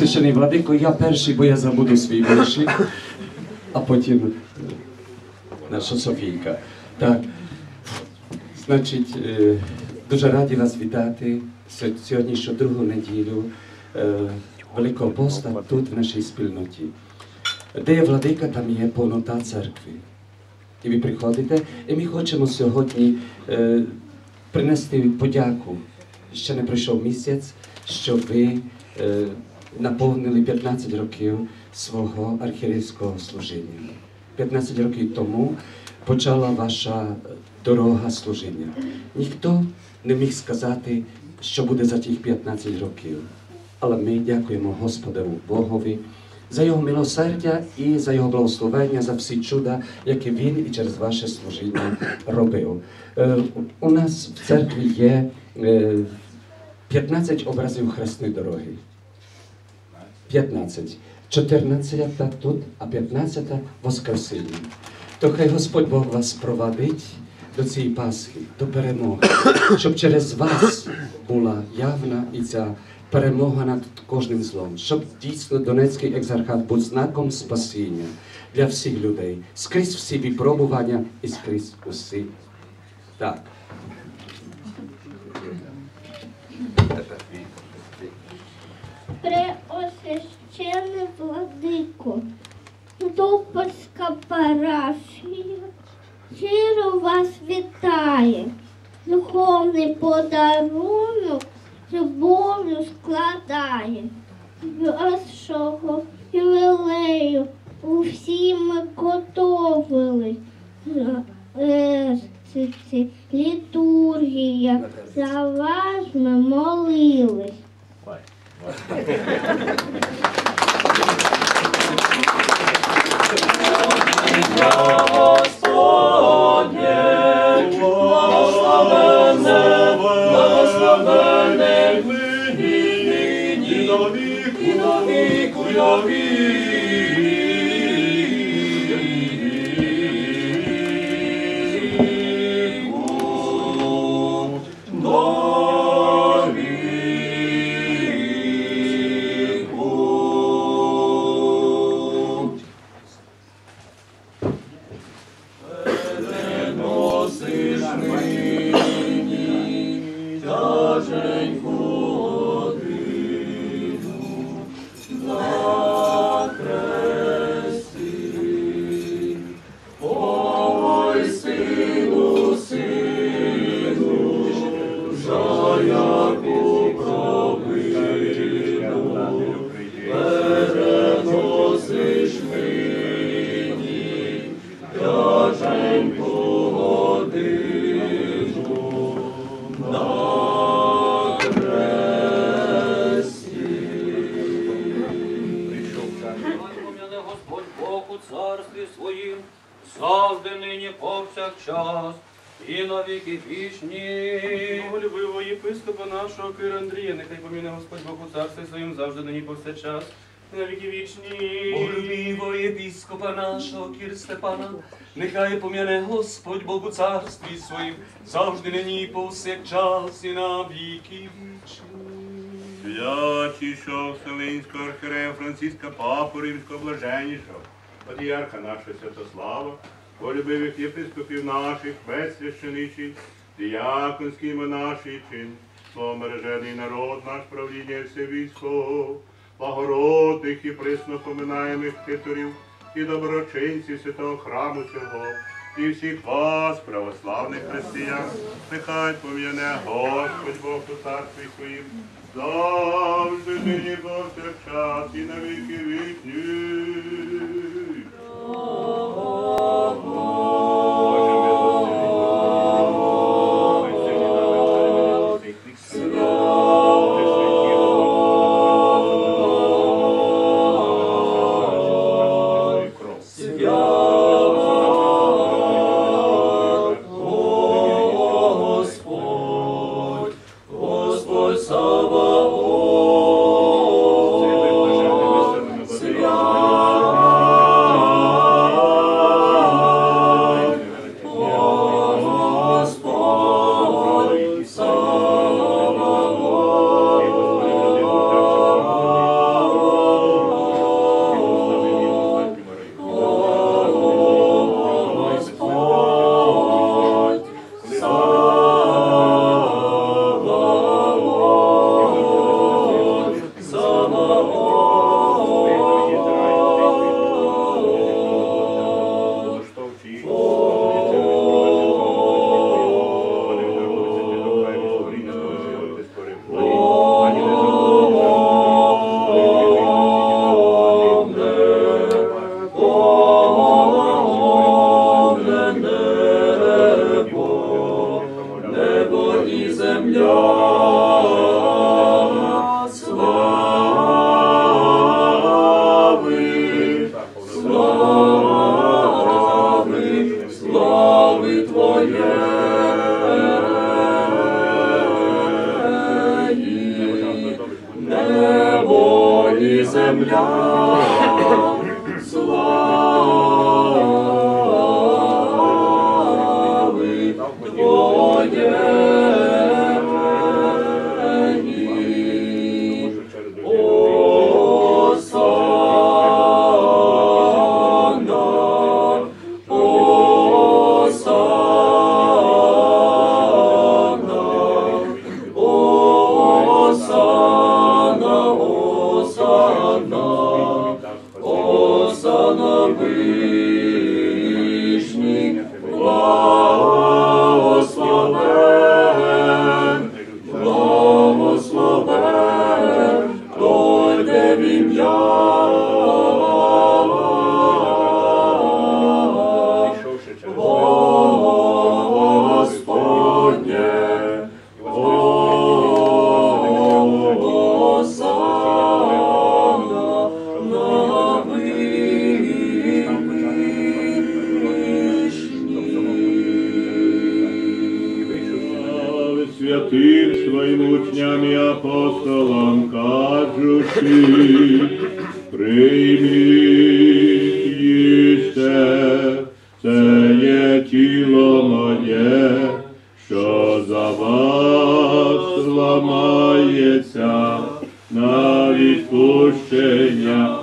Священий владико, я перший, бо я забуду свій вірші, а потім наша Софійка. Так. Значить, е, дуже раді вас вітати сьо- сьогоднішню другу неділю е, Великого поста тут, в нашій спільноті. Де є владика, там є повнота церкви. І ви приходите, і ми хочемо сьогодні е, принести подяку. Ще не пройшов місяць, що ви е, наповнили 15 років свого архієрейського служіння. 15 років тому почала ваша дорога служіння. Ніхто не міг сказати, що буде за тих 15 років. Але ми дякуємо Господу Богові за його милосердя і за його благословення, за всі чуда, які він і через ваше служіння робив. Е, У нас в церкві є е, 15 образів хресної дороги. 15. 14 тут, а 15 Воскресіння. То хай Господь Бог вас провадить до цієї Пасхи, до перемоги, щоб через вас була явна і ця перемога над кожним злом, щоб дійсно Донецький екзархат був знаком спасіння для всіх людей, скрізь всі випробування і скрізь усі. Так. Преосвящений владико, Дупольська парафія щиро вас вітає. Духовний подарунок любов'ю складає. Вашого ювілею у ми Пом'яне завжди нині повсякчас, і на віки вічні. Боголюбивого єпископа нашого Кір Степана, нехай пом'яне Господь Бог у царстві своїм, завжди нині повсякчас і на віки вічні. Святішого Вселенського архірея Франциска Папу Римського блаженнішого, патріарха нашого Святослава, полюбивих єпископів наших, весь священичий, діяконський монаший чин, слово мережений народ наш правління все військо, благородних і присно поминаємих титулів і доброчинців святого храму цього, і всіх вас, православних християн, нехай пом'яне Господь Бог у царстві своїм, завжди нині повсякчас і на віки вічні. Yeah. На відпущення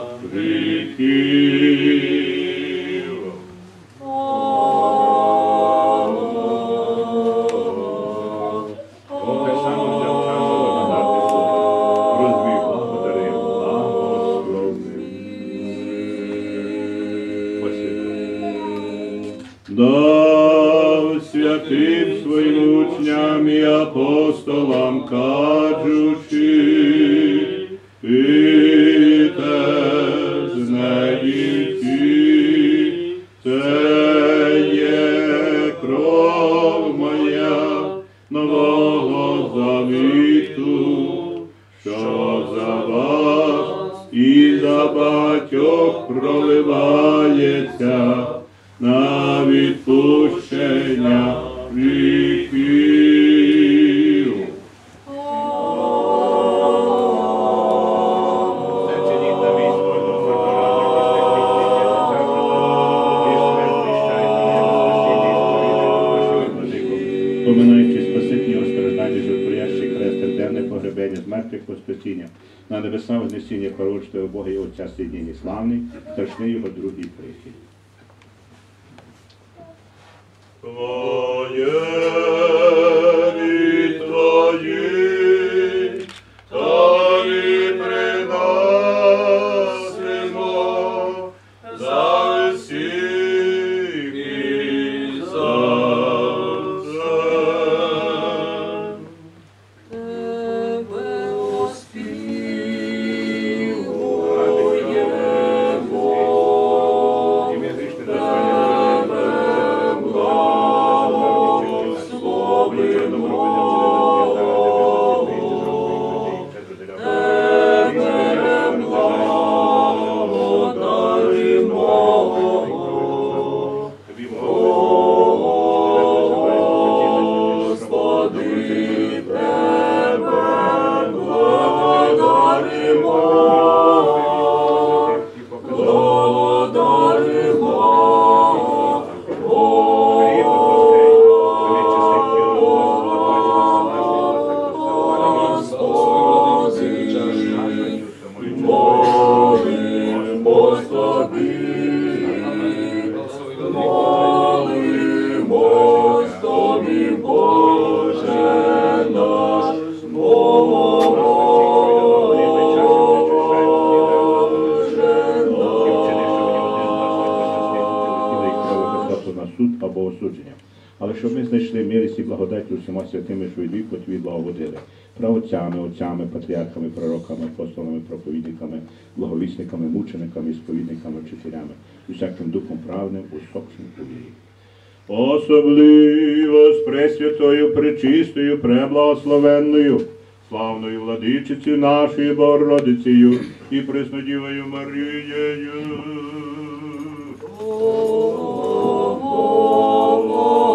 з Поминаючи спасительні страждання, жертвоящий хрест, терденне погребення, з мертвих воскресіння, на небеса вознесіння пророчного Бога і Отця Соєдіння славний, страшний його другий прихід. Твоє або осудження. Але щоб ми знайшли милість і благодать усіма святими, що від віку твій благоводили, правоцями, отцями, патріархами, пророками, апостолами, проповідниками, благовісниками, мучениками, сповідниками, вчителями, і всяким духом правним, усопшим у вірі. Особливо з Пресвятою, Пречистою, Преблагословенною, славною владичицею нашою Богородицею і Преснодівою Марією. 思う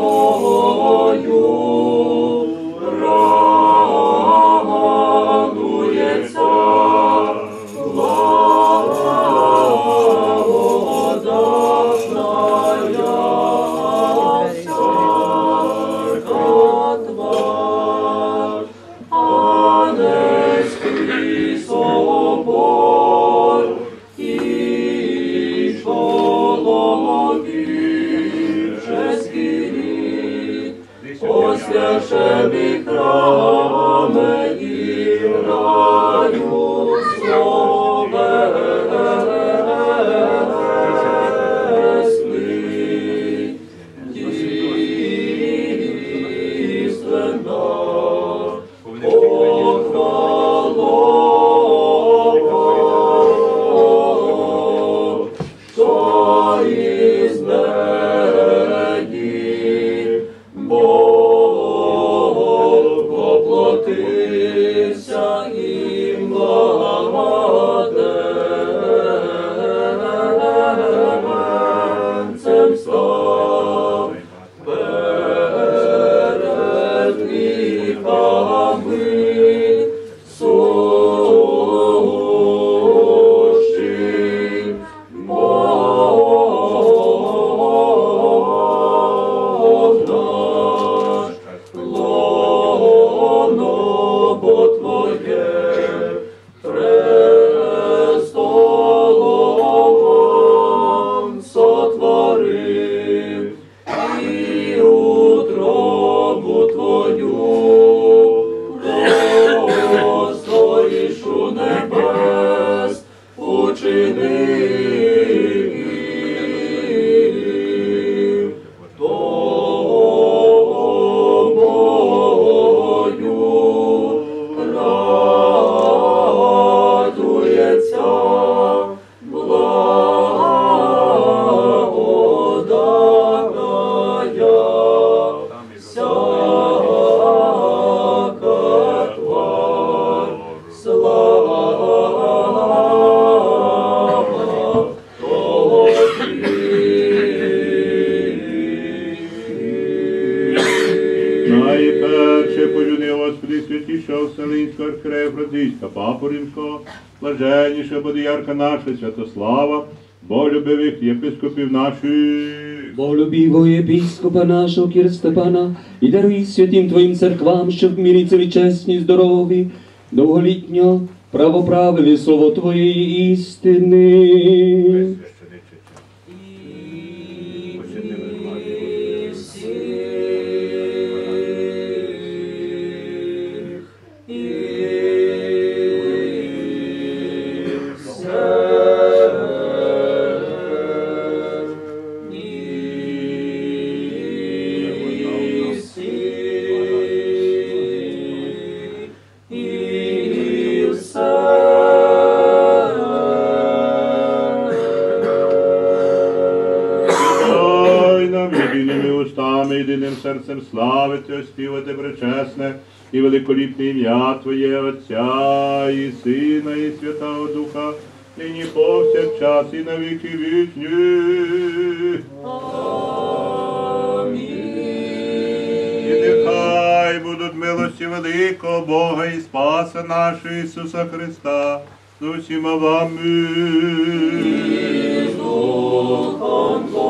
блаженніше бодіярка наша, Святослава, бо любивих єпископів наших. Болюбіво єпископа нашого Кір Степана, і даруй святим Твоїм церквам, щоб в мірі цілі чесні, здорові, довголітньо правоправили слово Твоєї істини. Устами, єдиним серцем славити, оспівати пречесне і великоліпне ім'я Твоє Отця і Сина, і Святого Духа, нині повсякчас і на віки вічні. І нехай будуть милості великого Бога і Спаса нашого Ісуса Христа з усіма вами. Що